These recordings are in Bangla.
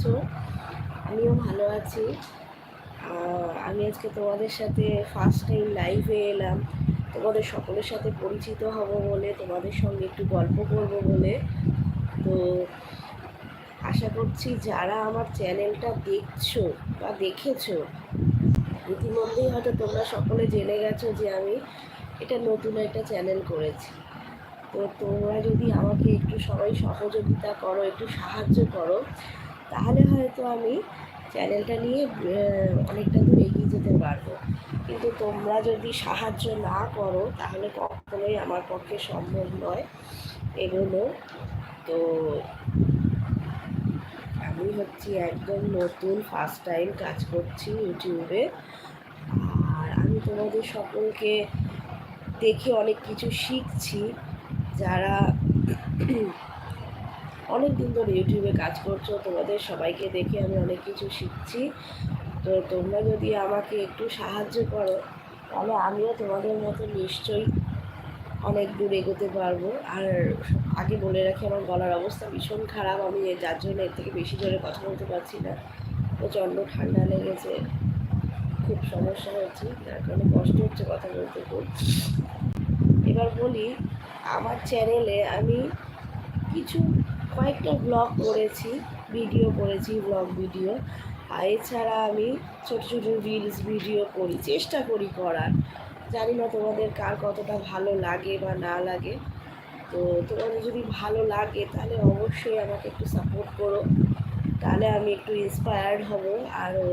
আছো? আমিও ভালো আছি। আমি আজকে তোমাদের সাথে ফার্স্ট টাইম লাইভে এলাম। তোমাদের সকলের সাথে পরিচিত হব বলে, তোমাদের সঙ্গে একটু গল্প করব বলে। তো আশা করছি যারা আমার চ্যানেলটা দেখছ বা দেখেছ, ইতিমধ্যেই হয়তো তোমরা সকলে জেনে গেছো যে আমি এটা নতুন একটা চ্যানেল করেছি। তো তোমরা যদি আমাকে একটু সবাই সহযোগিতা করো, একটু সাহায্য করো তাহলে হয়তো আমি চ্যানেলটা নিয়ে অনেকটা দূর এগিয়ে যেতে পারব। কিন্তু তোমরা যদি সাহায্য না করো, তাহলে কখনোই আমার পক্ষে সম্ভব নয় এগুলো তো আমি হচ্ছি একদম নতুন ফার্স্ট টাইম কাজ করছি ইউটিউবে আর আমি তোমাদের সকলকে দেখে অনেক কিছু শিখছি। যারা অনেক দিন ধরে ইউটিউবে কাজ করছ, তোমাদের সবাইকে দেখে আমি অনেক কিছু শিখছি। তো তোমরা যদি আমাকে একটু সাহায্য করো, তাহলে আমিও তোমাদের মতো নিশ্চয়ই অনেক দূর এগোতে পারব। আর আগে বলে রাখি, আমার গলার অবস্থা ভীষণ খারাপ, আমি যার জন্য এর থেকে বেশি জোরে কথা বলতে পারছি না। প্রচণ্ড ঠান্ডা লেগেছে, খুব সমস্যা হচ্ছে, যার কারণে কষ্ট হচ্ছে কথা বলতে খুব। এবার বলি, আমার চ্যানেলে আমি কিছু কয়েকটা ব্লগ করেছি ভিডিও করেছি ব্লগ ভিডিও আর এছাড়া আমি ছোটো ছোটো রিলস ভিডিও করি, চেষ্টা করি করার। জানি না তোমাদের কার কতটা ভালো লাগে বা না লাগে। তো তোমাদের যদি ভালো লাগে, তাহলে অবশ্যই আমাকে একটু সাপোর্ট করো। তাহলে আমি একটু ইন্সপায়ার্ড হব আরও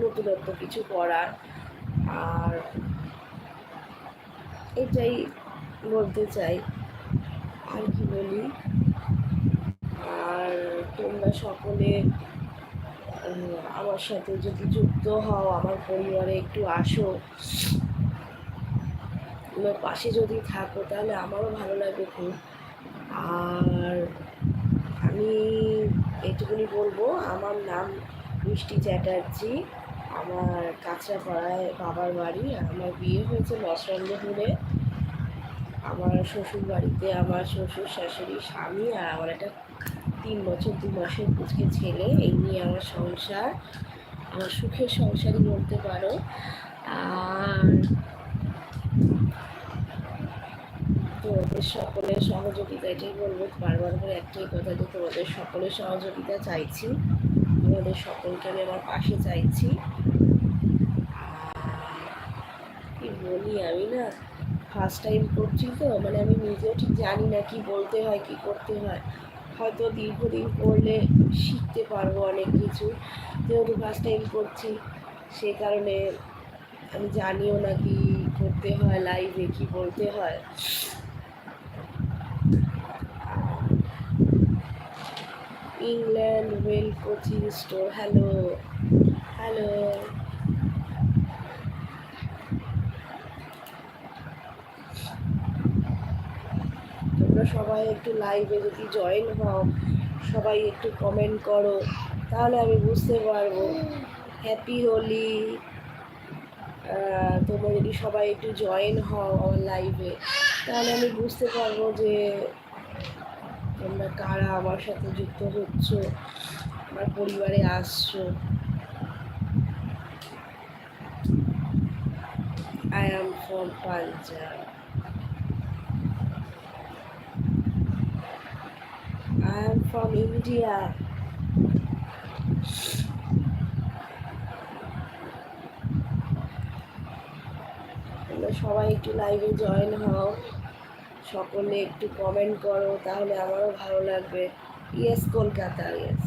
নতুনত্ব কিছু করার। আর এটাই বলতে চাই। আর কি বলি? আর তোমরা সকলে আমার সাথে যদি যুক্ত হও, আমার পরিবারে একটু আসো। আমার পাশে যদি থাকো, তাহলে আমারও ভালো লাগবে খুব। আর আমি এটুকুনি বলব, আমার নাম মিষ্টি চ্যাটার্জি। আমার কাঁচরাপাড়ায় বাবার বাড়ি, আমার বিয়ে হয়েছে মসরন্দপুরে। আমার শ্বশুর বাড়িতে আমার শ্বশুর শাশুড়ি স্বামী আর আমার একটা তিন বছর, দু মাসের পুচকে ছেলে, এই নিয়ে আমার সংসার, আমার সুখের সংসারই বলতে পারো। আর তোমাদের সকলের সহযোগিতা এটাই বলব, বারবার করে একটাই কথা যে তোমাদের সকলের সহযোগিতা চাইছি। তোমাদের সকলকে আমি আমার পাশে চাইছি। কি বলি আমি না ফার্স্ট টাইম করছি তো মানে আমি নিজেও ঠিক জানি না কি বলতে হয়, কি করতে হয়। হয়তো দীর্ঘদিন করলে শিখতে পারব অনেক কিছু। যেহেতু ফার্স্ট টাইম করছি সে কারণে আমি জানিও না কি করতে হয় লাইভে কি বলতে হয়। England well coaching store hello hello তোমরা সবাই একটু লাইভে যদি জয়েন হও, সবাই একটু কমেন্ট করো, তাহলে আমি বুঝতে পারব। হ্যাপি হোলি তোমরা যদি সবাই একটু জয়েন হও আমার লাইভে তাহলে আমি বুঝতে পারব যে তোমরা কারা, আমার সাথে যুক্ত হচ্ছ, আমার পরিবারে আসছো। I am from Punjab I am from India. সবাই একটু লাইভে জয়েন হও। সকলে একটু কমেন্ট করো, তাহলে আমারও ভালো লাগবে। ইয়েস কলকাতা ইয়েস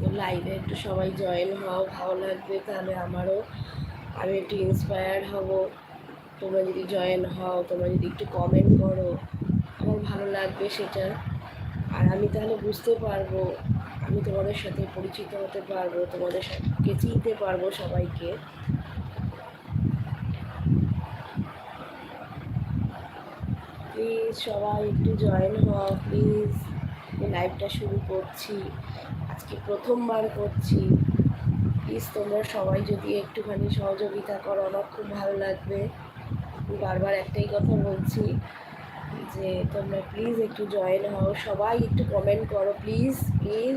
তো লাইভে একটু সবাই জয়েন হও, ভালো লাগবে, তাহলে আমারও আমি একটু ইন্সপায়ার্ড হব। তোমরা যদি জয়েন হও, তোমরা যদি একটু কমেন্ট করো, আমার ভালো লাগবে সেটা। আর আমি তাহলে বুঝতে পারব, আমি তোমাদের সাথে পরিচিত হতে পারব, তোমাদের সাথে চিনতে পারব সবাইকে। প্লিজ সবাই একটু জয়েন হও প্লিজ লাইভটা শুরু করছি। প্রথমবার করছি। প্লিজ তোমরা সবাই যদি একটুখানি সহযোগিতা করো, আমার খুব ভালো লাগবে। বারবার একটাই কথা বলছি যে, তোমরা প্লিজ একটু জয়েন হও। সবাই একটু কমেন্ট করো প্লিজ প্লিজ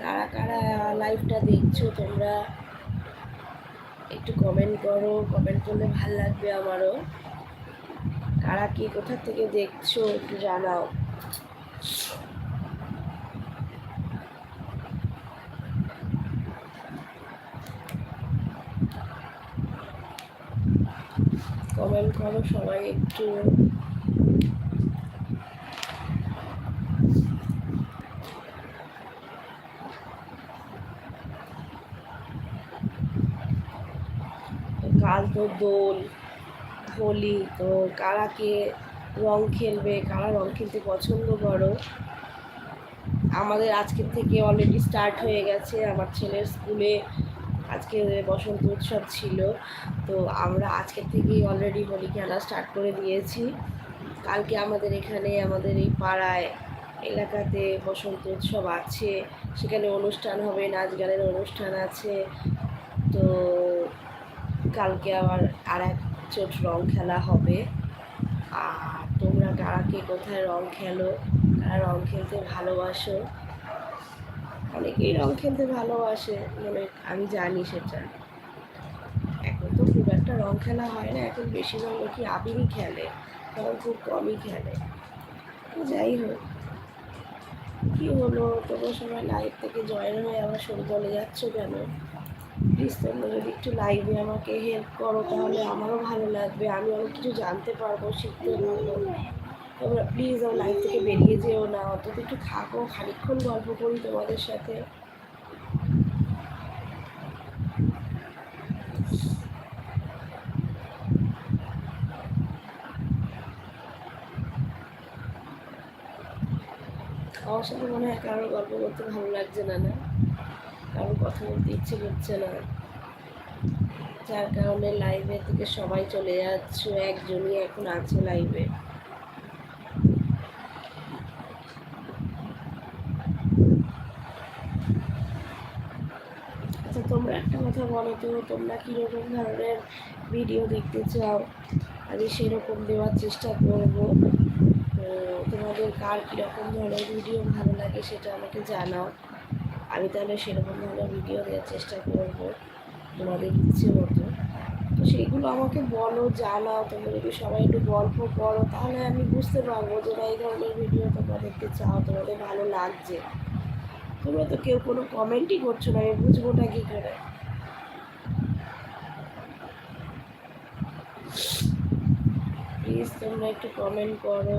কারা কারা লাইভটা দেখছ তোমরা, একটু কমেন্ট করো কমেন্ট করলে ভালো লাগবে আমারও। কারা কি কোথা থেকে দেখছ একটু জানাও। কমেন্ট করো সবাই একটু। তো দোল হোলি তো কারা কে রং খেলবে, কারা রং খেলতে পছন্দ করো। আমাদের আজকের থেকে অলরেডি স্টার্ট হয়ে গেছে, আমার ছেলের স্কুলে আজকে বসন্ত উৎসব ছিল, তো আমরা আজকের থেকেই অলরেডি হোলি খেলা স্টার্ট করে দিয়েছি। কালকে আমাদের এখানে, আমাদের এই পাড়ায়, এলাকাতে বসন্ত উৎসব আছে, সেখানে অনুষ্ঠান হবে, নাচ গানের অনুষ্ঠান আছে, তো কালকে আবার আর এক চোট রং খেলা হবে। আর তোমরা কারা কে কোথায় রং খেলো, কারা রং খেলতে ভালোবাসো? অনেকেই রং খেলতে ভালোবাসে মানে আমি জানি সেটা। এখন তো খুব একটা রং খেলা হয় না, এখন বেশিরভাগ লোকই আবিরই খেলে, কারণ খুব কমই খেলে। যাই হোক, কী হলো? তোমরা সময় লাইভ থেকে জয়েন হয়ে আবার সরে চলে যাচ্ছ কেন? প্লিজ তোমরা যদি একটু লাইভে আমাকে হেল্প করো তাহলে আমারও ভালো লাগবে, আমি অনেক কিছু জানতে পারব, শিখতে পারব। তোমরা প্লিজ আমার লাইভ থেকে বেরিয়ে যেও না, অন্তত একটু থাকো খানিক্ষণ গল্প করি তোমাদের সাথে। আমার সাথে মনে হয় কারোর গল্প করতে ভালো লাগছে না না? কথা বলতে ইচ্ছে করছে না। যার কারণে লাইভে থেকে সবাই চলে যাচ্ছে, একজনই এখন আছে লাইভে আচ্ছা তোমরা একটা কথা বলো তো, তোমরা কীরকম ধরনের ভিডিও দেখতে চাও? আমি সেরকম দেওয়ার চেষ্টা করব। তোমাদের কার কীরকম ধরনের ভিডিও ভালো লাগে সেটা আমাকে জানাও। আমি তাহলে সেরকম ধরনের ভিডিও দেওয়ার চেষ্টা করব। তোমাদের ইচ্ছে মতো তো সেইগুলো আমাকে বলো, জানাও। তোমরা যদি সবাই একটু গল্প করো, তাহলে আমি বুঝতে পারব যে না, এই ধরনের ভিডিও তোমরা দেখতে চাও, তোমাদের ভালো লাগছে। তোমরা তো কেউ কোনো কমেন্টই করছ না, আমি বুঝবোটা কী করে। প্লিজ তোমরা একটু কমেন্ট করো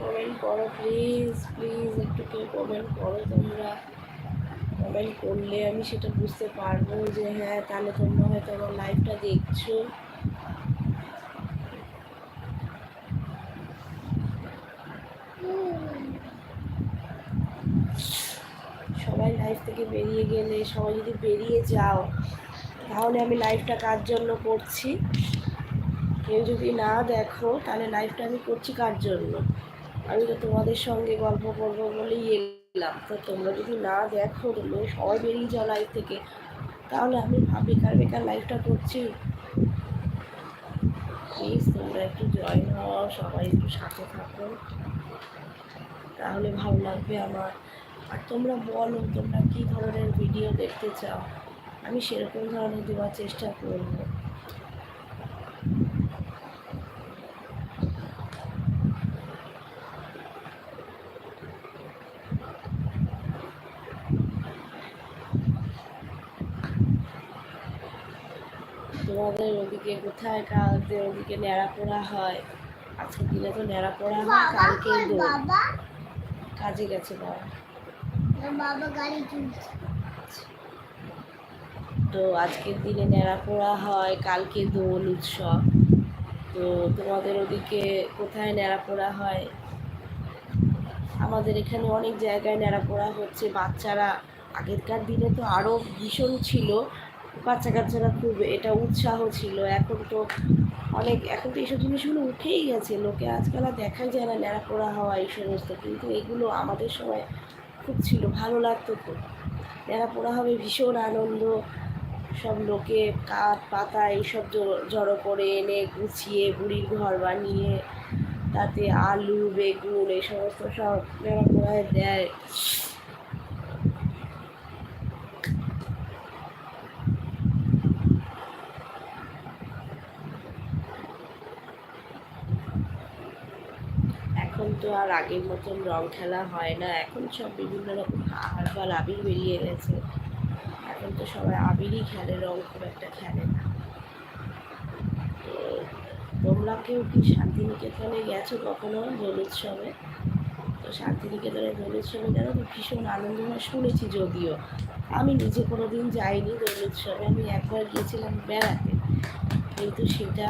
কমেন্ট করো প্লিজ প্লিজ একটু কেউ কমেন্ট করো, তোমরা কমেন্ট করলে আমি সেটা বুঝতে পারব যে হ্যাঁ তাহলে তোমরা হয়তো আমার লাইভটা দেখছ। সবাই লাইভ থেকে বেরিয়ে গেলে, সবাই যদি বেরিয়ে যাও, তাহলে আমি লাইভটা কার জন্য করছি? কেউ যদি না দেখো, তাহলে লাইভটা আমি করছি কার জন্য? আমি তো তোমাদের সঙ্গে গল্প করব বলেই এলাম। তো তোমরা যদি না দেখো, তোমরা সবাই বেরিয়ে যাও লাইভ থেকে। তাহলে আমি বেকার বেকার লাইভটা করছি? প্লিজ তোমরা একটু জয়েন হও, সবাই একটু সাথে থাকো। তাহলে ভালো লাগবে আমার। আর তোমরা বলো, তোমরা কী ধরনের ভিডিও দেখতে চাও? আমি সেরকম ধরনের দেওয়ার চেষ্টা করব। তোমাদের ওদিকে কোথায়? কালদের ওদিকে ন্যাড়া পোড়া হয়। আজকে দিনে তো ন্যাড়া পোড়া হয় কালকে দোল। কাজে গেছে বাবা। বাবা গাড়ি তুলছে। তো আজকের দিনে ন্যাড়া পোড়া হয় কালকে দোল উৎসব। তো তোমাদের ওদিকে কোথায় ন্যাড়া পোড়া হয়? আমাদের এখানে অনেক জায়গায় ন্যাড়া পোড়া হচ্ছে। বাচ্চারা আগেরকার দিনে তো আরও ভীষণ ছিল। বাচ্চা কাচ্চারা খুব এটা উৎসাহ ছিল। এখন তো অনেক, এখন তো এইসব জিনিসগুলো উঠেই গেছে। লোকে আজকাল আর দেখাই যায় না ন্যাড়া পোড়া হওয়া এই সমস্ত। কিন্তু এগুলো আমাদের সময় খুব ছিল, ভালো লাগতো তো ন্যাড়া পোড়া হবে, ভীষণ আনন্দ। সব লোকে কাঠ, পাতা এইসব জড়ো- করে এনে গুছিয়ে বুড়ির ঘর বানিয়ে তাতে আলু, বেগুন এই সমস্ত সব ন্যাড়া পোড়ায় দেয় এখন তো আর আগের মতন রং খেলা হয় না। এখন সব বিভিন্ন রকম হারবাল আবির বেরিয়ে গেছে। এখন তো সবাই আবিরই খেলে, রং খুব একটা খেলে না। তো তোমরা কেউ কি শান্তিনিকেতনে গেছো কখনো দোল উৎসবে তো শান্তিনিকেতনে দোল উৎসবে জানো তো ভীষণ আনন্দ শুনেছি যদিও। আমি নিজে কোনো দিন যাইনি দোল উৎসবে আমি একবার গিয়েছিলাম বেড়াতে। কিন্তু সেটা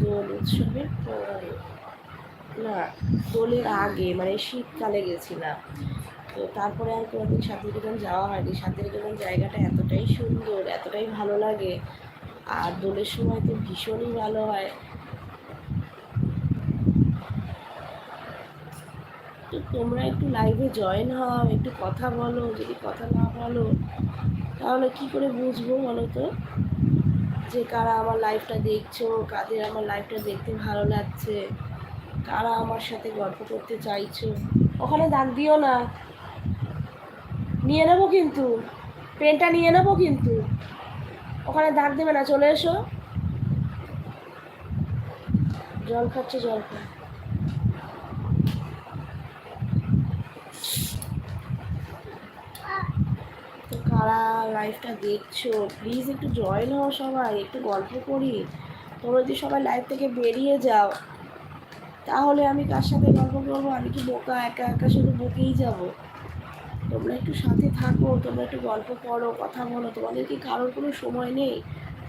দোল উৎসবের পরে। না, দোলের আগে মানে শীতকালে গেছিলাম। তো তারপরে আর কোনো কোনোদিন শান্তিনিকেতন যাওয়া হয়নি। শান্তিনিকেতন জায়গাটা এতটাই সুন্দর, এতটাই ভালো লাগে। আর দোলের সময় তো ভীষণই ভালো হয়। তো তোমরা একটু লাইভে জয়েন হও, একটু কথা বলো, যদি কথা না বলো, তাহলে কি করে বুঝব বলো তো? যে কারা আমার লাইফটা দেখছ, কাদের আমার লাইফটা দেখতে ভালো লাগছে? কারা আমার সাথে গল্প করতে চাইছো। ওখানে দাগ দিও না। নিয়ে নেব কিন্তু। পেনটা নিয়ে নেব কিন্তু। ওখানে দাগ দেবে না, চলে এসো। জল খাচ্ছে, জল খা কারা লাইভটা দেখছ? প্লিজ একটু জয়েন হও সবাই, একটু গল্প করি। তোমরা যদি সবাই লাইভ থেকে বেরিয়ে যাও তাহলে আমি কার সাথে গল্প করব? আমি কি বোকা? একা একা শুধু বকেই যাব? তোমরা একটু সাথে থাকো, তোমরা একটু গল্প করো, কথা বলো। তোমাদের কি কারোর কোনো সময় নেই?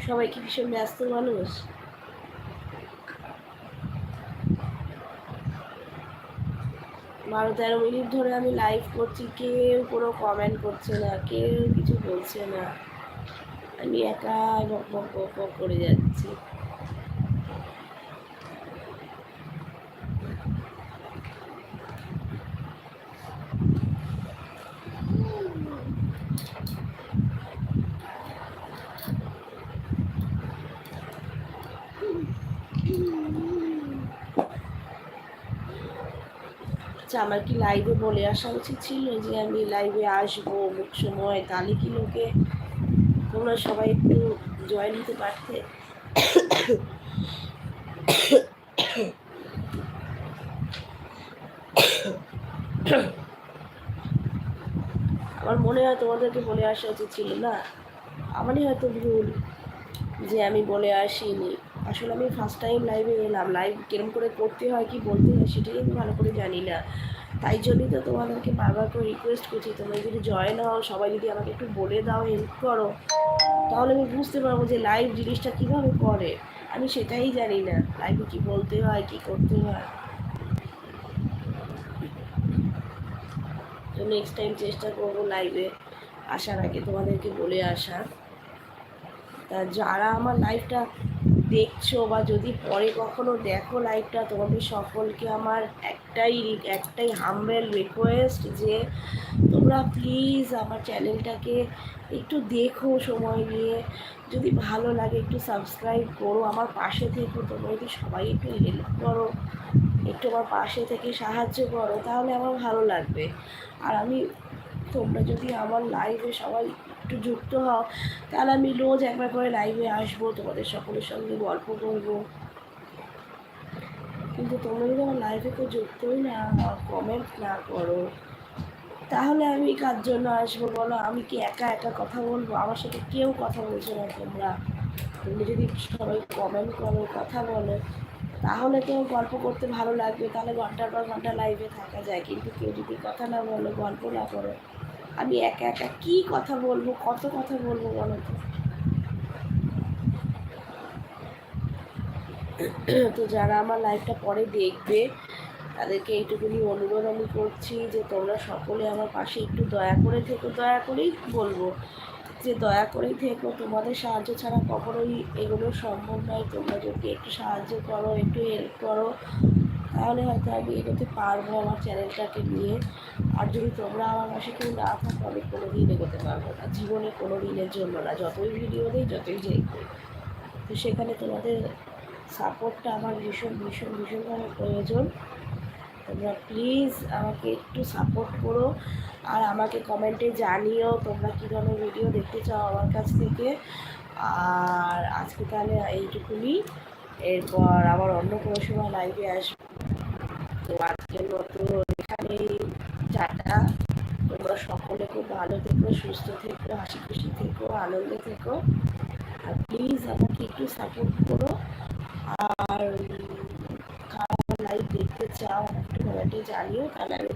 সবাই কি ভীষণ ব্যস্ত মানুষ? বারো তেরো মিনিট ধরে আমি লাইভ করছি। কেউ কোনো কমেন্ট করছে না, কেউ কিছু বলছে না। আমি একা বক বক বক করে যাচ্ছি। আচ্ছা আমার কি লাইভে বলে আসা উচিত ছিল? যে আমি লাইভে আসব, অমুক সময়, তাহলে কি লোকে তোমরা সবাই একটু জয়েন হতে পারতে? আমার মনে হয় তোমাদেরকে বলে আসা উচিত ছিল না? আমারই হয়তো ভুল যে আমি বলে আসিনি। আসলে আমি ফার্স্ট টাইম লাইভে এলাম। লাইভ কিরম করে করতে হয়, কি বলতে হয় সেটাই আমি ভালো করে জানি না। তাই জন্যই তো তোমাদেরকে বারবার করে রিকোয়েস্ট করছি, তোমরা যদি জয়েন হও, সবাই যদি আমাকে একটু বলে দাও হেল্প করো, তাহলে আমি বুঝতে পারব যে লাইভ জিনিসটা কীভাবে করে। আমি সেটাই জানি না লাইভে কি বলতে হয়, কি করতে হয়। তো নেক্সট টাইম চেষ্টা করব লাইভে আসার আগে তোমাদেরকে বলে আসার তা যারা আমার লাইভটা দেখছ বা যদি পরে কখনো দেখো লাইভটা তোমাদের সকলকে আমার একটাই একটাই হাম্বেল রিকোয়েস্ট যে তোমরা প্লিজ আমার চ্যানেলটাকে একটু দেখো সময় নিয়ে। যদি ভালো লাগে একটু সাবস্ক্রাইব করো, আমার পাশে থেকো, তোমরা যদি সবাই একটু হেল্প করো, একটু আমার পাশে থেকে সাহায্য করো, তাহলে আমার ভালো লাগবে। আর আমি তোমরা যদি আমার লাইভে সবাই একটু যুক্ত হও। তাহলে আমি রোজ একবার করে লাইভে আসব, তোমাদের সকলের সঙ্গে গল্প করব। কিন্তু তোমরা যদি আমার লাইভে কেউ যুক্তই না কমেন্ট না করো, তাহলে আমি কার জন্য আসব বলো? আমি কি একা একা কথা বলব? আমার সাথে কেউ কথা বলছো না তোমরা। তুমি যদি সবাই কমেন্ট করো, কথা বলো, তাহলে তো গল্প করতে ভালো লাগবে। তাহলে ঘণ্টার পর ঘণ্টা লাইভে থাকা যায়। কিন্তু কেউ যদি কথা না বলো, গল্প না করো আমি একা একা কী কথা বলব, কত কথা বলব বলো তো? তো যারা আমার লাইভটা পরে দেখবে, তাদেরকে এইটুকুনি অনুরোধ আমি করছি যে তোমরা সকলে আমার পাশে একটু দয়া করে থেকো, দয়া করেই বলব যে দয়া করেই থেকো, তোমাদের সাহায্য ছাড়া কখনোই এগুলো সম্ভব নয়। তোমরা যদি একটু সাহায্য করো, একটু হেল্প করো তাহলে হয়তো আমি এগোতে পারব আমার চ্যানেলটাকে নিয়ে। আর যদি তোমরা আমার পাশে কেউ না থাকো, আমি কোনো দিন এগোতে পারব না। জীবনে কোনো দিনের জন্য না, যতই ভিডিও দিই, যতই করি। তো সেখানে তোমাদের সাপোর্টটা আমার ভীষণ ভীষণ, ভীষণভাবে প্রয়োজন। তোমরা প্লিজ আমাকে একটু সাপোর্ট করো। আর আমাকে কমেন্টে জানিও তোমরা কী ধরনের ভিডিও দেখতে চাও আমার কাছ থেকে। আর আজকে তাহলে এইটুকুনি। এরপর আবার অন্য কোনো সময় লাইভে আসব। তো আজকের মতো এখানেই, টাটা। তোমরা সকলে খুব ভালো থেকো, সুস্থ থেকো, হাসি খুশি থেকো, আনন্দে থেকো। আর প্লিজ আমাকে একটু সাপোর্ট করো। আর কারা লাইভ দেখতে চাও, একটু কমেন্টে জানিও। তাহলে আমি